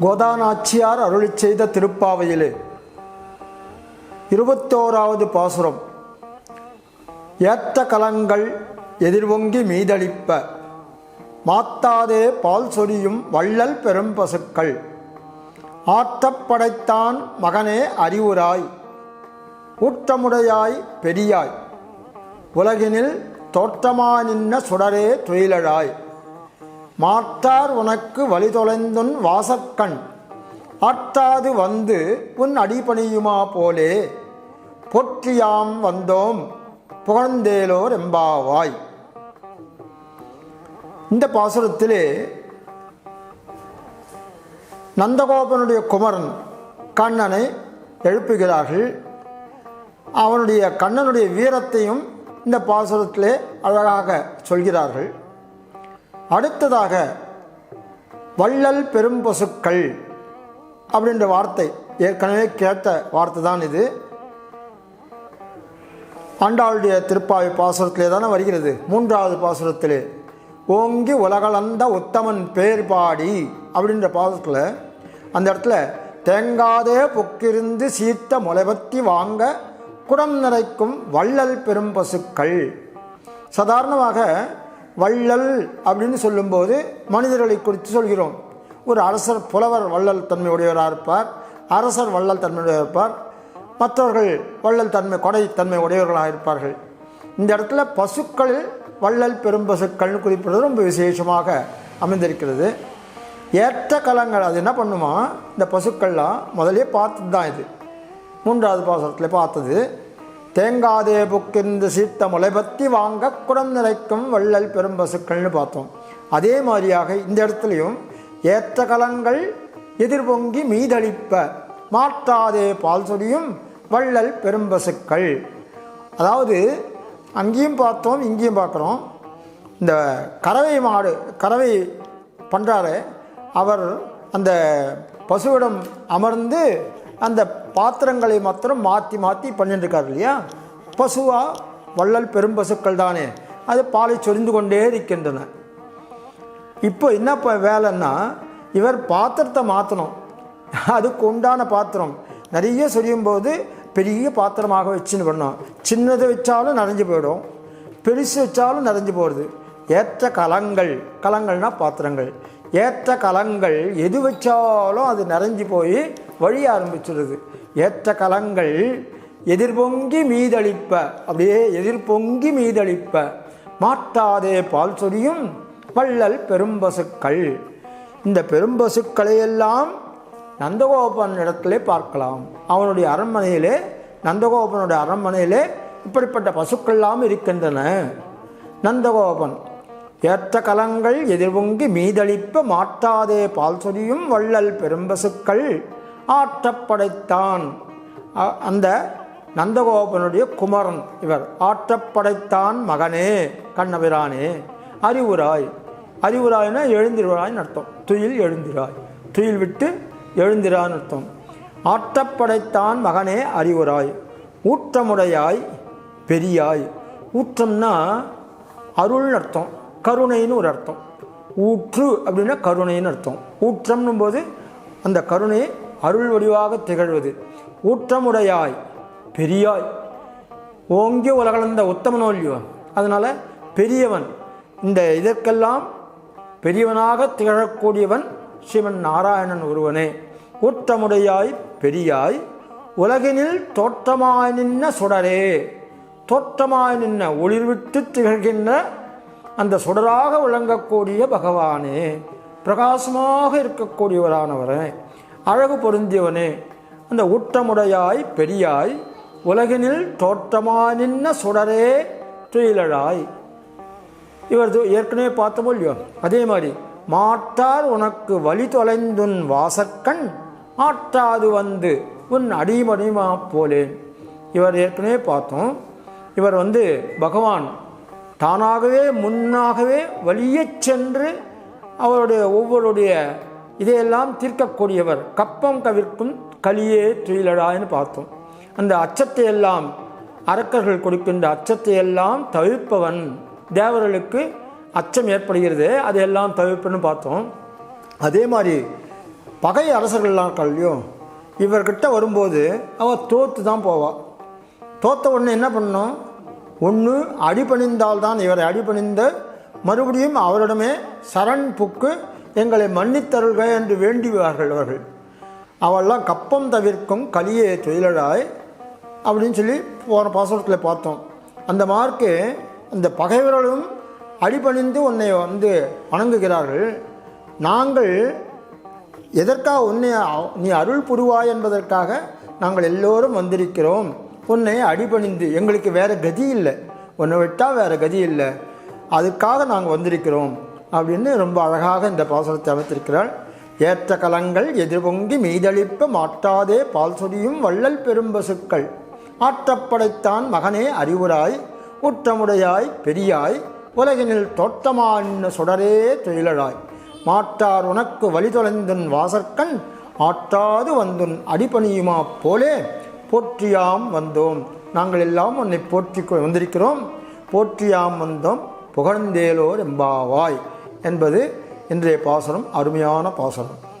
கோதானாச்சியார் அருளி செய்த திருப்பாவையிலே. இருபத்தோராவது பாசுரம். ஏத்த கலங்கள் எதிர்வொங்கி மீதளிப்ப. மாத்தாதே பால் சொரியும் வள்ளல் பெரும் பசுக்கள். ஆற்றப்படைத்தான் மகனே அறிவுராய். ஊற்றமுடையாய் பெரியாய். உலகினில் தோற்றமா நின்ன சுடரே துயிலழாய். மாற்றார் உனக்கு வழி தொலைந்துன் வாசக்கண் ஆட்டாது வந்து உன் அடிபணியுமா போலே. போற்றியாம் வந்தோம் புகழ்ந்தேலோர் எம்பாவாய். இந்த பாசுரத்திலே நந்தகோபனுடைய குமரன் கண்ணனை எழுப்புகிறார்கள். அவனுடைய கண்ணனுடைய வீரத்தையும் இந்த பாசுரத்திலே அழகாக சொல்கிறார்கள். அடுத்ததாக வள்ளல் பெரும் பசுக்கள் அப்படின்ற வார்த்தை ஏற்கனவே கேட்ட வார்த்தை தான் இது. ஆண்டாளுடைய திருப்பாவை பாசுரத்திலே தானே வருகிறது. மூன்றாவது பாசுரத்திலே ஓங்கி உலகளந்த உத்தமன் பேர் பாடி அப்படின்ற பாசுரத்தில் அந்த இடத்துல தேங்காதே பொக்கிருந்து சீத்த முளைபத்தி வாங்க குடம் நிறைக்கும் வள்ளல் பெரும் பசுக்கள் சாதாரணமாக வள்ளல் அப்படின்னு சொல்லும்போது மனிதர்களை குறித்து சொல்கிறோம். ஒரு அரசர் புலவர் வள்ளல் தன்மை உடையவராக இருப்பார். அரசர் வள்ளல் தன்மையுடையவர் இருப்பார். மற்றவர்கள் வள்ளல் தன்மை கொடை தன்மை உடையவர்களாக இருப்பார்கள். இந்த இடத்துல பசுக்களில் வள்ளல் பெரும் பசுக்கள்னு குறிப்பிடுறது ரொம்ப விசேஷமாக அமைந்திருக்கிறது. ஏற்ற கலங்கள் அது என்ன பண்ணுமா? இந்த பசுக்கள்லாம் முதலே பார்த்தது தான் இது. மூன்றாவது பாசனத்தில் பார்த்தது. தேங்காதே புக்கிருந்து சீத்த முளைபத்தி வாங்க குடம் நிலைக்கும் வள்ளல் பெரும் பசுக்கள்னு பார்த்தோம். அதே மாதிரியாக இந்த இடத்துலையும் ஏற்ற கலங்கள் எதிர்பொங்கி மீதளிப்ப மாற்றாதே பால் சொல்லியும் வள்ளல் பெரும்பசுக்கள். அதாவது அங்கேயும் பார்த்தோம் இங்கேயும் பார்க்குறோம். இந்த கறவை மாடு கறவை பண்ணுறாரு அவர் அந்த பசுவிடம் அமர்ந்து அந்த பாத்திரங்களை மாத்திரம் மாற்றி மாற்றி பண்ணிட்டுருக்காரு இல்லையா? பசுவா வள்ளல் பெரும் பசுக்கள் தானே. அது பாலை சொரிந்து கொண்டே இருக்கின்றன. இப்போ என்ன இப்போ வேலைன்னா இவர் பாத்திரத்தை மாற்றணும் அதுக்கு உண்டான பாத்திரம். நிறைய சொரியும் போது பெரிய பாத்திரமாக வச்சுன்னு பண்ணோம் சின்னது வச்சாலும் நிறைஞ்சு போயிடும். பெருசு வச்சாலும் நிறைஞ்சு போகிறது ஏற்ற கலங்கள். கலங்கள்னா பாத்திரங்கள். ஏற்ற கலங்கள். எது வச்சாலும் அது நிறைஞ்சு போய் வழிய ஆரம்பிச்சிடுது. ஏற்ற கலங்கள் எதிர்பொங்கி மீதளிப்ப அப்படியே எதிர்பொங்கி மீதளிப்ப மாட்டாதே பால் சொரியும் வள்ளல் பெரும்பசுக்கள். இந்த பெரும்பசுக்களையெல்லாம் நந்தகோபன் இடத்திலே பார்க்கலாம். அவனுடைய அரண்மனையிலே நந்தகோபனுடைய அரண்மனையிலே இப்படிப்பட்ட பசுக்கள்லாம் இருக்கின்றன. நந்தகோபன் ஏற்ற கலங்கள் எதிர்பொங்கி மீதளிப்ப மாட்டாதே பால் சொரியும் வள்ளல் பெரும்பசுக்கள். ஆற்றப்படைத்தான். அந்த நந்தகோபனுடைய குமரன் இவர். ஆற்றப்படைத்தான் மகனே கண்ணபிரானே அறிவுராய். அறிவுராய்னா எழுந்திருவாய்னு அர்த்தம். துயில் எழுந்திராய். துயில் விட்டு எழுந்திரான்னு அர்த்தம். ஆற்றப்படைத்தான் மகனே அறிவுராய். ஊற்றமுடையாய் பெரியாய். ஊற்றம்னா அருள்னு அர்த்தம். கருணைன்னு ஒரு அர்த்தம். ஊற்று அப்படின்னா கருணைன்னு அர்த்தம். ஊற்றம்னும் போது அந்த கருணை அருள் வடிவாக திகழ்வது. ஊற்றமுடையாய் பெரியாய். ஓங்கி உலகளந்த உத்தமனோ இல்லையோ அதனால் பெரியவன் இந்த இதற்கெல்லாம் பெரியவனாக திகழக்கூடியவன் சிவன் நாராயணன் ஒருவனே. ஊற்றமுடையாய் பெரியாய் உலகினில் தோற்றமாய் நின்ன சுடரே. தோற்றமாய் நின்ன ஒளிர்விட்டு திகழ்கின்ற அந்த சுடராக விளங்கக்கூடிய பகவானே. பிரகாசமாக இருக்கக்கூடியவரானவரே. அழகு பொருந்தியவனே அந்த ஊற்றமுடையாய் பெரியாய் உலகினில் தோற்றமாய் நின்ன சுடரே துயிலழாய். இவர் ஏற்கனவே பார்த்தோமோ இல்லையோ? அதே மாதிரி மாற்றார் உனக்கு வழி தொலைந்துன் வாசக்கண் ஆற்றாது வந்து உன் அடிமடிமா போலேன். இவர் ஏற்கனவே பார்த்தோம். இவர் வந்து பகவான் தானாகவே முன்னாகவே வழியே சென்று அவருடைய ஒவ்வொருடைய இதையெல்லாம் தீர்க்கக்கூடியவர் கப்பம் கவிர்க்கும் கலியே துயிலடான்னு பார்த்தோம். அந்த அச்சத்தை எல்லாம் அரக்கர்கள் கொடுக்கின்ற அச்சத்தை எல்லாம் தவிர்ப்பவன் தேவர்களுக்கு அச்சம் ஏற்படுகிறது. அதையெல்லாம் தவிர்ப்புன்னு பார்த்தோம். அதே மாதிரி பகை அரசர்கள்லாம் கல்வியும் இவர்கிட்ட வரும்போது அவள் தோற்று தான் போவாள் தோத்த உடனே என்ன பண்ணும்? ஒன்று அடிபணிந்தால்தான் இவரை அடிபணிந்த மறுபடியும் அவரிடமே சரண் புக்கு எங்களை மன்னித்தருள்க என்று வேண்டுவார்கள் அவர்கள். அவெல்லாம் கப்பம் தவிர்க்கும் கலியே தொழிலாய் அப்படின்னு சொல்லி போன பாசனத்தில் பார்த்தோம். அந்த மார்க்கு அந்த பகைவர்களும் அடிபணிந்து உன்னை வந்து வணங்குகிறார்கள். நாங்கள் எதற்காக உன்னை நீ அருள் புரிவாய் என்பதற்காக நாங்கள் எல்லோரும் வந்திருக்கிறோம். உன்னை அடிபணிந்து எங்களுக்கு வேறு கதி இல்லை. உன்னை விட்டால் வேறு கதி இல்லை. அதுக்காக நாங்கள் வந்திருக்கிறோம். அப்படின்னு ரொம்ப அழகாக இந்த பாசனத்தை அமைத்திருக்கிறாள். ஏற்ற கலங்கள் எதிர்பொங்கி மீதளிப்ப மாட்டாதே பால் சொரியும் வள்ளல் பெரும்பசுக்கள் ஆற்றப்படைத்தான் மகனே அறிவுராய் ஊற்றமுடையாய் பெரியாய் உலகினில் தோட்டமான சுடரே தொழிலழாய் மாட்டார் உனக்கு வழி தொலைந்துன் வாசற்கண் ஆட்டாது வந்துன் அடிபணியுமா போலே போற்றியாம் வந்தோம். நாங்கள் எல்லாம் உன்னை போற்றி கொ- வந்திருக்கிறோம். போற்றியாம் வந்தோம் புகழ்ந்தேலோர் எம்பாவாய். என்பது இன்றைய பாசனம் அருமையான பாசனம்